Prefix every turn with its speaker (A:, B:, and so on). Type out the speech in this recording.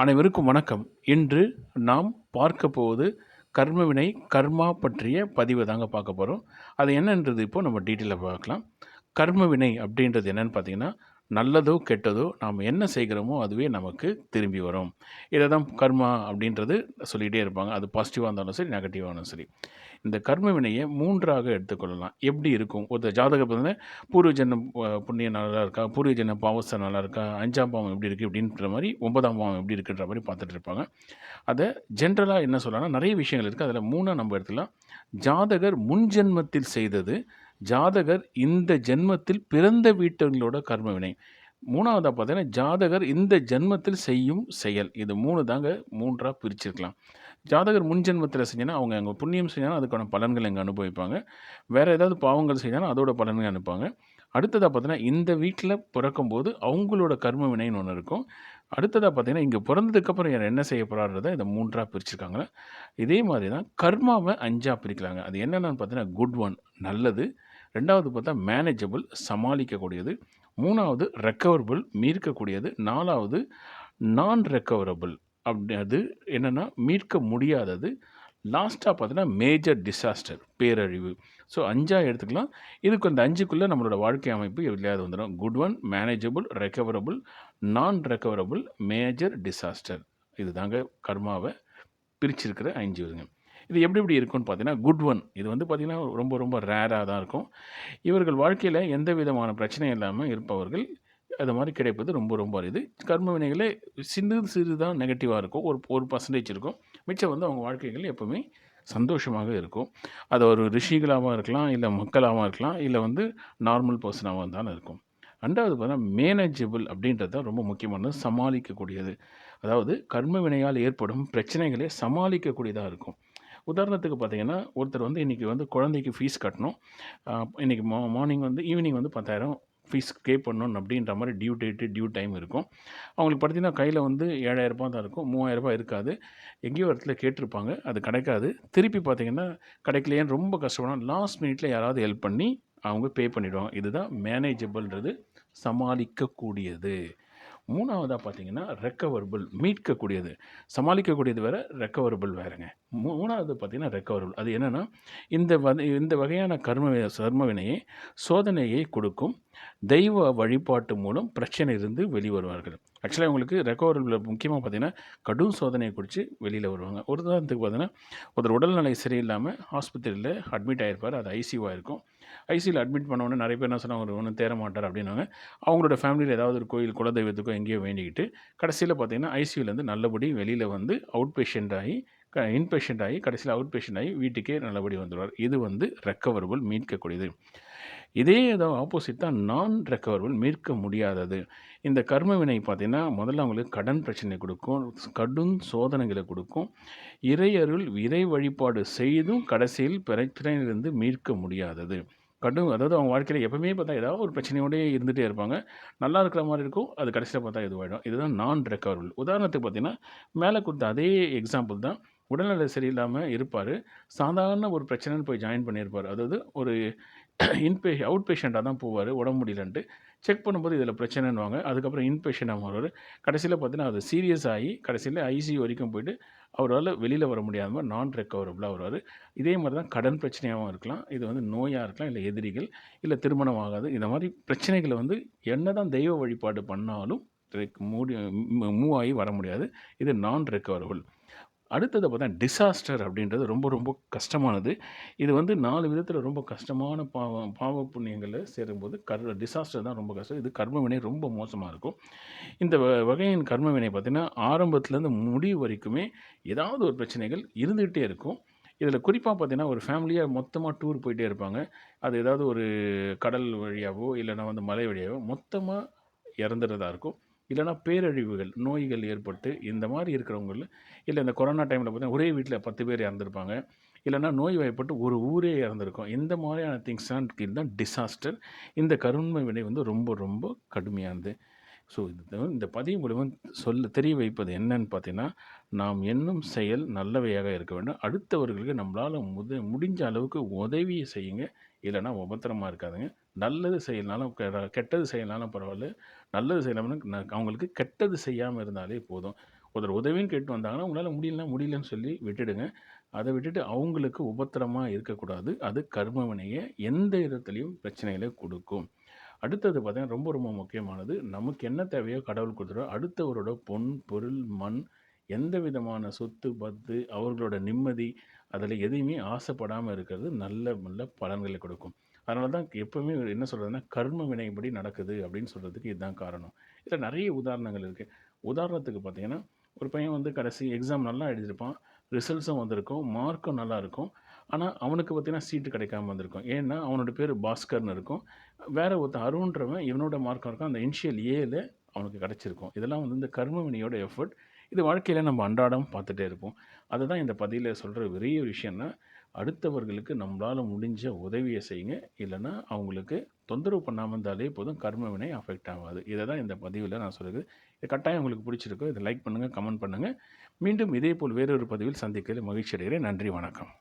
A: அனைவருக்கும் வணக்கம். இன்று நாம் பார்க்க போவது கர்மவினை கர்மா பற்றிய பதிவை தாங்க பார்க்க போகிறோம் அது என்னன்றது இப்போ நம்ம டீட்டெயிலாக பார்க்கலாம். கர்மவினை அப்படின்றது என்னன்னு பார்த்தீங்கன்னா நல்லதோ கெட்டதோ நாம் என்ன செய்கிறோமோ அதுவே நமக்கு திரும்பி வரும். இதை தான் கர்மா அப்படின்றது சொல்லிகிட்டே இருப்பாங்க. அது பாசிட்டிவாக இருந்தாலும் சரி நெகட்டிவாக இருந்தாலும் சரி. இந்த கர்ம வினையை மூன்றாக எடுத்துக்கொள்ளலாம். எப்படி இருக்கும்? ஒரு ஜாதக பார்த்தீங்கன்னா பூர்வ ஜென்மம் புண்ணியம் நல்லா இருக்கா? பூர்வ ஜென்மம் பாவஸ்தம் நல்லா இருக்கா? அஞ்சாம் பாவம் எப்படி இருக்குது அப்படின்ற மாதிரி ஒன்பதாம் பாவம் எப்படி இருக்குன்ற மாதிரி பார்த்துட்டு இருப்பாங்க. அதை ஜென்ரலாக என்ன சொல்லலாம்னா நிறைய விஷயங்கள் இருக்குது அதில் மூணாக நம்ம எடுத்துக்கலாம். ஜாதகர் முன் ஜென்மத்தில் செய்தது ஜாதகர் இந்த ஜென்மத்தில் பிறந்த வீட்டங்களோட கர்ம வினை. மூணாவதாக பார்த்தீங்கன்னா ஜாதகர் இந்த ஜென்மத்தில் செய்யும் செயல். இது மூணு தாங்க மூன்றாக பிரிச்சிருக்கலாம். ஜாதகர் முன் ஜென்மத்தில் செஞ்சனா அவங்க அங்கே புண்ணியம் செஞ்சாலும் அதுக்கான பலன்கள் இங்கே அனுபவிப்பாங்க. வேறு ஏதாவது பாவங்கள் செஞ்சாலும் அதோட பலன்கள் அனுப்பாங்க அடுத்ததாக பார்த்தீங்கன்னா இந்த வீட்டில் பிறக்கும்போது அவங்களோட கர்ம வினைன்னு ஒன்று இருக்கும். அடுத்ததாக பார்த்தீங்கன்னா இங்கே பிறந்ததுக்கப்புறம் யார் என்ன செய்ய போகிறான்றதை இதை மூன்றாக பிரிச்சிருக்காங்க. இதே மாதிரி தான் கர்மாவை அஞ்சாக பிரிக்கலாங்க. அது என்னென்னு பார்த்தீங்கன்னா குட் ஒன் நல்லது. ரெண்டாவது பார்த்தா மேனேஜபிள் சமாளிக்கக்கூடியது. மூணாவது ரெக்கவரபிள் மீட்கக்கூடியது. நாலாவது நான் ரெக்கவரபிள் அப்படி அது என்னென்னா மீட்க முடியாதது. லாஸ்ட்டாக பார்த்தீங்கன்னா மேஜர் டிசாஸ்டர் பேரழிவு. ஸோ அஞ்சாக எடுத்துக்கலாம். இதுக்கு அந்த அஞ்சுக்குள்ளே நம்மளோட வாழ்க்கை அமைப்பு எவ்வளோயாவது வந்துடும் good one manageable recoverable non recoverable major disaster இது தாங்க கர்மாவை பிரிச்சிருக்கிற அஞ்சு இதுங்க இது எப்படி எப்படி இருக்கும்னு பார்த்தீங்கன்னா குட் ஒன் இது வந்து பார்த்திங்கன்னா ரொம்ப ரொம்ப ரேராக தான் இருக்கும். இவர்கள் வாழ்க்கையில் எந்த விதமான பிரச்சனையும் இல்லாமல் இருப்பவர்கள் அது மாதிரி கிடைப்பது ரொம்ப ரொம்ப அரிது. கர்ம வினைகளே சிறிது சிறு தான் நெகட்டிவாக இருக்கும். ஒரு ஒரு பர்சன்டேஜ் இருக்கும். மிச்சம் வந்து அவங்க வாழ்க்கைகள் எப்போவுமே சந்தோஷமாக இருக்கும். அது ஒரு ரிஷிகளாகவும் இருக்கலாம் இல்லை மக்களாகவும் இருக்கலாம் இல்லை வந்து நார்மல் பர்சனாகவும் தான் இருக்கும். ரெண்டாவது பார்த்தீங்கன்னா மேனேஜபிள் அப்படின்றது தான் ரொம்ப முக்கியமானது. சமாளிக்கக்கூடியது. அதாவது கர்ம வினையால் ஏற்படும் பிரச்சனைகளை சமாளிக்கக்கூடியதாக இருக்கும். உதாரணத்துக்கு பார்த்தீங்கன்னா ஒருத்தர் வந்து இன்றைக்கி வந்து குழந்தைக்கு ஃபீஸ் கட்டணும். இன்றைக்கி இன்னைக்கு மா மார்னிங் வந்து ஈவினிங் வந்து பத்தாயிரம் ஃபீஸ் பே பண்ணணும் அப்படின்ற மாதிரி டியூ டேட்டு டியூ டைம் இருக்கும். அவங்களுக்கு பார்த்தீங்கன்னா கையில் வந்து ஏழாயிரரூபா தான் இருக்கும். மூவாயிரரூபா இருக்காது. எங்கேயோ இடத்துல கேட்டிருப்பாங்க. அது கிடைக்காது. திருப்பி பார்த்தீங்கன்னா கிடைக்கலையேன்னு ரொம்ப கஷ்டப்படும். லாஸ்ட் மினிட்ல யாராவது ஹெல்ப் பண்ணி அவங்க பே பண்ணிவிடுவாங்க இதுதான் மேனேஜபிள்ன்றது சமாளிக்கக்கூடியது. மூணாவதாக பார்த்தீங்கன்னா ரெக்கவரபிள் மீட்கக்கூடியது. சமாளிக்கக்கூடியது வேறு ரெக்கவரபிள் வேறுங்க. மூணாவது பார்த்தீங்கன்னா ரெக்கவரபிள் அது என்னென்னா இந்த வ இந்த வகையான கர்ம சர்மவினையை சோதனையை கொடுக்கும் தெய்வ வழிபாட்டு மூலம் பிரச்சனை இருந்து வெளிவருவார்கள். ஆக்சுவலாக உங்களுக்கு ரெக்கவரபிள் முக்கியமாக பார்த்தீங்கன்னா கடும் சோதனையை குறித்து வெளியில் வருவாங்க. ஒரு உதாரணத்துக்கு பார்த்தீங்கன்னா ஒருத்தர் உடல்நிலை சரியில்லாமல் ஆஸ்பத்திரியில் அட்மிட் ஆகிருப்பார் அது ஐசியூவாக இருக்கும். ஐசியில் அட்மிட் பண்ணவொடனே நிறைய பேர் என்ன சொன்னாங்க அவர் ஒன்றும் தேர மாட்டார் அப்படின்னாங்க. அவங்களோட ஃபேமிலியில் ஏதாவது ஒரு கோயில் குலதெய்வத்துக்கோ எங்கேயோ வேண்டிக்கிட்டு கடைசியில் பார்த்தீங்கன்னா ஐசியூலேருந்து நல்லபடி வெளியில் வந்து அவுட் பேஷண்ட் ஆகி இன்பேஷண்ட் ஆகி கடைசியில் அவுட் பேஷண்ட் ஆகி வீட்டுக்கே நல்லபடி வந்துடுவார். இது வந்து ரெக்கவரபுள் மீட்கக்கூடியது. இதே ஏதோ ஆப்போசிட் தான் நான் ரெக்கவரபிள் மீட்க முடியாதது. இந்த கர்ம வினை பார்த்தீங்கன்னா முதல்ல அவங்களுக்கு கடன் பிரச்சனை கொடுக்கும் கடும் சோதனைகளை கொடுக்கும். இறையருள் இறை வழிபாடு செய்தும் கடைசியில் பிரச்சனையிலிருந்து மீட்க முடியாதது. கடும் அதாவது அவங்க வாழ்க்கையில் எப்பவுமே பார்த்தா ஏதாவது ஒரு பிரச்சனையோடயே இருந்துகிட்டே இருப்பாங்க. நல்லா இருக்கிற மாதிரி இருக்கும் அது கடைசியில் பார்த்தா இதுவாகிடும் இதுதான் நான் ரெக்கவரபிள் உதாரணத்துக்கு பார்த்தீங்கன்னா மேலே கொடுத்த அதே எக்ஸாம்பிள் தான் உடல்நிலை சரியில்லாமல் இருப்பார். சாதாரண ஒரு பிரச்சனைன்னு போய் ஜாயின் பண்ணியிருப்பார். அதாவது ஒரு இன்பே அவுட் பேஷண்ட்டாக தான் போவார் உடம்பு முடியலன்ட்டு. செக் பண்ணும்போது இதில் பிரச்சனைன்னுவாங்க. அதுக்கப்புறம் இன்பேஷண்டாக வருவார் கடைசியில் பார்த்தீங்கன்னா அது சீரியஸ் ஆகி கடைசியில் ஐசியூ வரைக்கும் போயிட்டு அவரால் வெளியில் வர முடியாத மாதிரி நான் ரெக்கவரபுளாக வருவார். இதே மாதிரி தான் கடன் பிரச்சனையாகவும் இருக்கலாம். இது வந்து நோயாக இருக்கலாம் இல்லை எதிரிகள் இல்லை திருமணம் ஆகாது. இந்த மாதிரி பிரச்சனைகளை வந்து என்ன தான் தெய்வ வழிபாடு பண்ணாலும் மூடி மூவ் ஆகி வர முடியாது. இது நான் ரெக்கவரபுள் அடுத்தது பார்த்தா டிசாஸ்டர் அப்படின்றது ரொம்ப ரொம்ப கஷ்டமானது. இது வந்து நாலு விதத்தில் ரொம்ப கஷ்டமான பாவம் பாவ புண்ணியங்களில் சேரும்போது கர் டிசாஸ்டர் தான் ரொம்ப கஷ்டம். இது கர்மவினை ரொம்ப மோசமாக இருக்கும். இந்த வ- வகையின் கர்மவினை பார்த்திங்கன்னா ஆரம்பத்துலேருந்து முடிவு வரைக்குமே ஏதாவது ஒரு பிரச்சனைகள் இருந்துகிட்டே இருக்கும். இதில் குறிப்பாக பார்த்தீங்கன்னா ஒரு ஃபேமிலியாக மொத்தமாக டூர் போயிட்டே இருப்பாங்க. அது ஏதாவது ஒரு கடல் வழியாகவோ இல்லைன்னா வந்து மலை வழியாகவோ மொத்தமாக இறந்துறதா இருக்கும். இல்லைன்னா பேரழிவுகள் நோய்கள் ஏற்பட்டு இந்த மாதிரி இருக்கிறவங்கள இல்லை இந்த கொரோனா டைமில் பார்த்தீங்கன்னா ஒரே வீட்டில் பத்து பேர் இறந்துருப்பாங்க. இல்லைனா நோய் வாய்ப்பட்டு ஒரு ஊரே இறந்துருக்கும். இந்த மாதிரியான திங்ஸ்லாம் தான் டிசாஸ்டர் இந்த கருண்மை வினை வந்து ரொம்ப ரொம்ப கடுமையானது. ஸோ இது இந்த பதிவு மூலிமா சொல்ல தெரிய வைப்பது என்னன்னு பார்த்தீங்கன்னா நாம் என்னும் செயல் நல்லவையாக இருக்க வேண்டும். அடுத்தவர்களுக்கு நம்மளால் முத முடிஞ்ச அளவுக்கு உதவியை செய்யுங்க. இல்லைன்னா உபத்திரமாக இருக்காதுங்க. நல்லது செய்யலனாலும் கெ- கெட்டது செய்யலனாலும் பரவாயில்ல. நல்லது செய்யலாம்னா ந- அவங்களுக்கு கெட்டது செய்யாமல் இருந்தாலே போதும். ஒருத்தர் உதவின்னு கேட்டு வந்தாங்கன்னா உங்களால் முடியலனா முடியலன்னு சொல்லி விட்டுடுங்க. அதை விட்டுட்டு அவங்களுக்கு உபத்திரமாக இருக்கக்கூடாது. அது கர்மவினையை எந்த விதத்துலேயும் பிரச்சனைகளை கொடுக்கும். அடுத்தது பார்த்தீங்கன்னா ரொம்ப ரொம்ப முக்கியமானது நமக்கு என்ன தேவையோ கடவுள் கொடுத்துருவோ அடுத்தவரோட பொன் பொருள் மண் எந்த விதமான சொத்து பத்து அவர்களோட நிம்மதி அதில் எதையுமே ஆசைப்படாமல் இருக்கிறது நல்ல நல்ல பலன்களை கொடுக்கும். அதனால தான் எப்போவுமே என்ன சொல்கிறதுனா கர்ம வினைப்படி நடக்குது அப்படின்னு சொல்கிறதுக்கு இதுதான் காரணம். இதில் நிறைய உதாரணங்கள் இருக்குது உதாரணத்துக்கு பார்த்தீங்கன்னா ஒரு பையன் வந்து கடைசி எக்ஸாம் நல்லா எழுதியிருப்பான். ரிசல்ட்ஸும் வந்திருக்கும். மார்க்கும் நல்லாயிருக்கும் ஆனால் அவனுக்கு பார்த்தீங்கன்னா சீட்டு கிடைக்காம வந்திருக்கும். ஏன்னா அவனோட பேர் பாஸ்கர்னு இருக்கும். வேறு ஒருத்தன் அருண்ன்றவன் இவனோட மார்க்காக இருக்கும். அந்த இனிஷியல் ஏல அவனுக்கு கிடச்சிருக்கும். இதெல்லாம் வந்து இந்த கர்மவினியோட எஃபர்ட் இது வாழ்க்கையில் நம்ம அன்றாடம் பார்த்துட்டே இருப்போம். அதை தான் இந்த பதிவில் சொல்கிற பெரிய விஷயம்னா அடுத்தவர்களுக்கு நம்மளால் முடிஞ்ச உதவியை செய்யுங்க. இல்லைன்னா அவங்களுக்கு தொந்தரவு பண்ணாமல் இருந்தாலே போதும் கர்மவினை அஃபெக்ட் ஆகாது. இதை தான் இந்த பதிவில் நான் சொல்கிறது இது கட்டாயம் உங்களுக்கு பிடிச்சிருக்கோ இதை லைக் பண்ணுங்கள் கமெண்ட் பண்ணுங்கள் மீண்டும் இதே போல் வேறொரு பதிவில் சந்திக்கிறது மகிழ்ச்சி அடைகிறேன் நன்றி வணக்கம்.